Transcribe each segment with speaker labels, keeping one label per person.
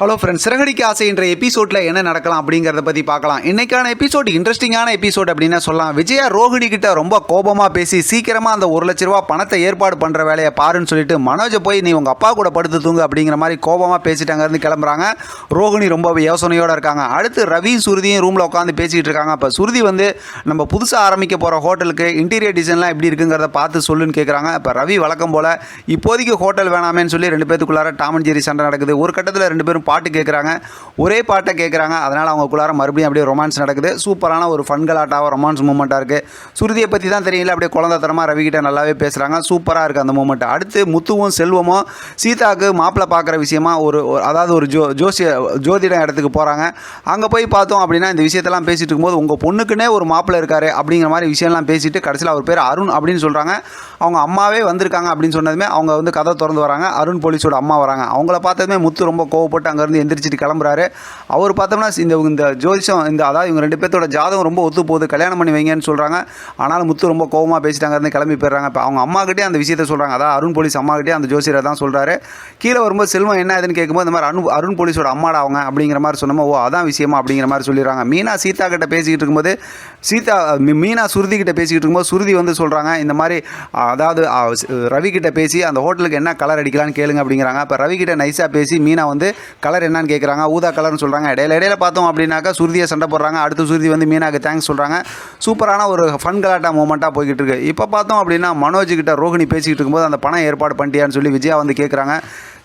Speaker 1: Hello friends சிறகடிக்கு ஆசை என்ற எபிசோடில் என்ன நடக்கலாம் அப்படிங்கிறத பற்றி பார்க்கலாம். இன்னைக்கான எபிசோட் இன்ட்ரெஸ்டிங்கான எபிசோட் அப்படின்னு சொல்லலாம். விஜயா ரோஹிணி கிட்ட ரொம்ப கோபமாக பேசி சீக்கிரமாக அந்த ஒரு லட்ச ரூபா பணத்தை ஏற்பாடு பண்ணுற வேலையை பாருன்னு சொல்லிட்டு மனோஜை போய் நீ உங்கள் அப்பா கூட படுத்து தூங்கு அப்படிங்கிற மாதிரி கோபமாக பேசிட்டு இருந்து கிளம்புறாங்க. ரோஹிணி ரொம்ப யோசனையோடு இருக்காங்க. அடுத்து ரவி சுருதியும் ரூமில் உட்காந்து பேசிகிட்டு இருக்காங்க. இப்போ சுருதி வந்து நம்ம புதுசாக ஆரம்பிக்க போகிற ஹோட்டலுக்கு இன்டீரியர் டிசைன்லாம் எப்படி இருக்குங்கிறத பார்த்து சொல்லுன்னு கேட்குறாங்க இப்போ ரவி வழக்கம் போல் இப்போதைக்கு ஹோட்டல் வேணாமேன்னு சொல்லி ரெண்டு பேத்துக்குள்ளார டாமன் ஜெரி சண்டை நடக்குது. ஒரு கட்டத்தில் ரெண்டு பேரும் பாட்டு கேட்குறாங்க ஒரே பாட்டை கேட்குறாங்க அதனால் அவங்களுக்குள்ளார மறுபடியும் அப்படியே ரொமான்ஸ் நடக்குது. சூப்பரான ஒரு ஃபன்கலாட்டாக ரொமான்ஸ் மூமெண்ட்டாக இருக்குது சுருதியை பற்றி தான் தெரியல அப்படியே குழந்தைத்தனமாக ரவிக்கிட்ட நல்லாவே பேசுகிறாங்க சூப்பராக இருக்குது அந்த மூமெண்ட் அடுத்து முத்துவும் செல்வமும் சீதாவுக்கு மாப்பிள்ளை பார்க்குற விஷயமா ஒரு அதாவது ஒரு ஜோ ஜோசிய ஜோதிட இடத்துக்கு போகிறாங்க அங்கே போய் பார்த்தோம் அப்படின்னா இந்த விஷயத்தெல்லாம் பேசிட்டு இருக்கும்போது உங்கள் பொண்ணுக்குன்னே ஒரு மாப்பிள்ளை இருக்காரு அப்படிங்கிற மாதிரி விஷயம்லாம் பேசிட்டு கடைசியில் அவர் பேர் அருண் அப்படின்னு சொல்கிறாங்க அவங்க அம்மாவே வந்திருக்காங்க அப்படின்னு சொன்னதுமே அவங்க வந்து கதை திறந்து வராங்க. அருண் போலீஸோட அம்மா வராங்க. அவங்கள பார்த்ததுமே முத்து ரொம்ப கோவப்பட்டு அங்கேருந்து எந்திரிச்சிட்டு கிளம்புறாரு. அவர் பார்த்தோம்னா இந்த இந்த ஜோதிஷம் இந்த அதாவது இவங்க ரெண்டு பேர்த்தோட ஜாதகம் ரொம்ப ஒத்து போகுது கல்யாணம் பண்ணி வைங்கன்னு சொல்கிறாங்க ஆனாலும் முத்து ரொம்ப கோவமாக பேசிட்டு அங்கேருந்து கிளம்பி போயிடுறாங்க. இப்போ அவங்க அம்மாக்கிட்டே அந்த விஷயத்த சொல்கிறாங்க அதாவது அருண் போலீஸ் அம்மாக்கிட்டே அந்த ஜோசியரை தான் சொல்கிறாரு கீழே வரும்போது செல்வம் என்ன ஆகுதுன்னு கேட்கும்போது இந்த மாதிரி அருண் அருண் போலீஸோட அம்மாடா அவங்க அப்படிங்கிற மாதிரி சொன்னோம் ஓ அதான் விஷயமா அப்படிங்கிற மாதிரி சொல்லிடுறாங்க. மீனா சீதா கிட்ட பேசிக்கிட்டு இருக்கும்போது சீதா மீ- மீனா சுருதி கிட்ட பேசிக்கிட்டு இருக்கும்போது சுருதி வந்து சொல்கிறாங்க இந்த மாதிரி அதாவது ரவி கிட்ட பேசி அந்த ஹோட்டலுக்கு என்ன கலர் அடிக்கலாம்னு கேளுங்க அப்படிங்கிறாங்க. இப்போ ரவி கிட்ட நைஸாக பேசி மீனா வந்து கலர் என்னன்னு கேட்குறாங்க ஊதா கலர்னு சொல்கிறாங்க இடையில இடையில பார்த்தோம் அப்படின்னாக்கா சுருதியை சண்டை போடுறாங்க. அடுத்து சுருதி வந்து மீனாக்கு தேங்க்ஸ் சொல்கிறாங்க சூப்பரான ஒரு ஃபன் கலாட்டா மூமெண்ட்டாக போய்கிட்டு இருக்கு. இப்போ பார்த்தோம் அப்படின்னா மனோஜ் கிட்ட ரோஹிணி பேசிக்கிட்டு இருக்கும்போது அந்த பணம் ஏற்பாடு பண்ணிட்டியான்னு சொல்லி விஜயா வந்து கேட்குறாங்க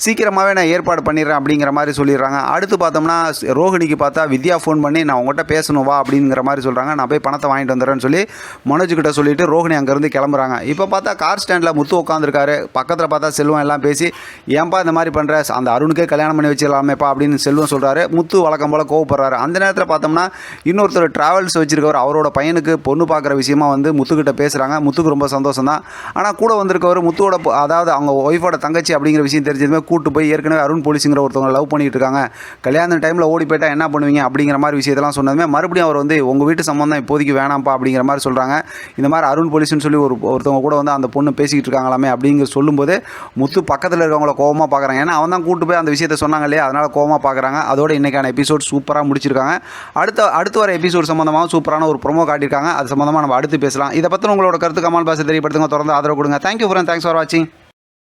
Speaker 1: சீக்கிரமாகவே நான் ஏற்பாடு பண்ணிடுறேன் அப்படிங்கிற மாதிரி சொல்லிடுறாங்க. அடுத்து பார்த்தோம்னா ரோஹிணிக்கு பார்த்தா வித்யா ஃபோன் பண்ணி நான் உங்கள்கிட்ட பேசணும் வா அப்படிங்கிற மாதிரி சொல்கிறாங்க நான் போய் பணத்தை வாங்கிட்டு வந்துடுறேன்னு சொல்லி மனோஜ் சொல்லிவிட்டு சொல்லிட்டு ரோஹிணி அங்கேருந்து கிளம்புறாங்க. இப்போ பார்த்தா கார் ஸ்டாண்டில் முத்து உட்காந்துருக்காரு பக்கத்தில் பார்த்தா செல்வம் எல்லாம் பேசி ஏன்பா இந்த மாதிரி பண்ணுற அந்த அருணுக்கே கல்யாணம் பண்ணி வச்சிடலாமேப்பா அப்படின்னு செல்வம் சொல்கிறாரு முத்து வழக்கம் போல் கோவப்படுறாரு. அந்த நேரத்தில் பார்த்தோம்னா இன்னொருத்தர் ட்ராவல்ஸ் வச்சுருக்கவர் அவரோட பையனுக்கு பொண்ணு பார்க்குற விஷயமா வந்து முத்துக்கிட்ட பேசுகிறாங்க முத்துக்கு ரொம்ப சந்தோஷம் தான் ஆனால் கூட வந்திருக்கவர் முத்துவோட அதாவது அவங்க ஒய்ஃபோட தங்கச்சி அப்படிங்கிற விஷயம் தெரிஞ்சதுமே கூட்டு போய் ஏற்கனவே அருண் போலீஸுங்கிற ஒருத்தவங்க லவ் பண்ணிட்டு இருக்காங்க. கல்யாணம் டைமில் ஓடி போயிட்டா என்ன பண்ணுவீங்க? அப்படிங்கிற மாதிரி விஷயத்தெல்லாம் சொன்னதுமே மறுபடியும் அவர் வந்து உங்கள் வீட்டு சம்மந்தம் இப்போதைக்கு வேணாம்ப்பா அப்படிங்கிற மாதிரி சொல்கிறாங்க இந்த மாதிரி அருண் போலீஸ்னு சொல்லி ஒரு ஒருத்தவங்க கூட வந்து அந்த பொண்ணு பேசிக்கிட்டு இருக்காங்களாமே அப்படிங்கிற சொல்லும்போது முத்து பக்கத்தில் இருக்கவங்கள கோவமாக பார்க்குறாங்க ஏன்னா அவன் தான் கூட்டு போய் அந்த விஷயத்த சொன்னாங்க இல்லையா? அதனால் கோவமாக பார்க்குறாங்க அதோட இன்னைக்கான எபிசோட் சூப்பராக முடிச்சிருக்காங்க. அடுத்த அடுத்து வர எபிசோட் சம்மந்தமாக சூப்பரான ஒரு ப்ரோமோ காட்டியிருக்காங்க. அது சம்மந்தமாக நம்ம அடுத்து பேசலாம். இதை பற்றி உங்களோட கருத்து கமல் பாசை தெரியப்படுத்துங்க. தொடர்ந்து ஆதரவு கொடுங்க. தேங்க்யூ ஃப்ரெண்ட் தேங்க்ஸ் ஃபார் வாட்சிங்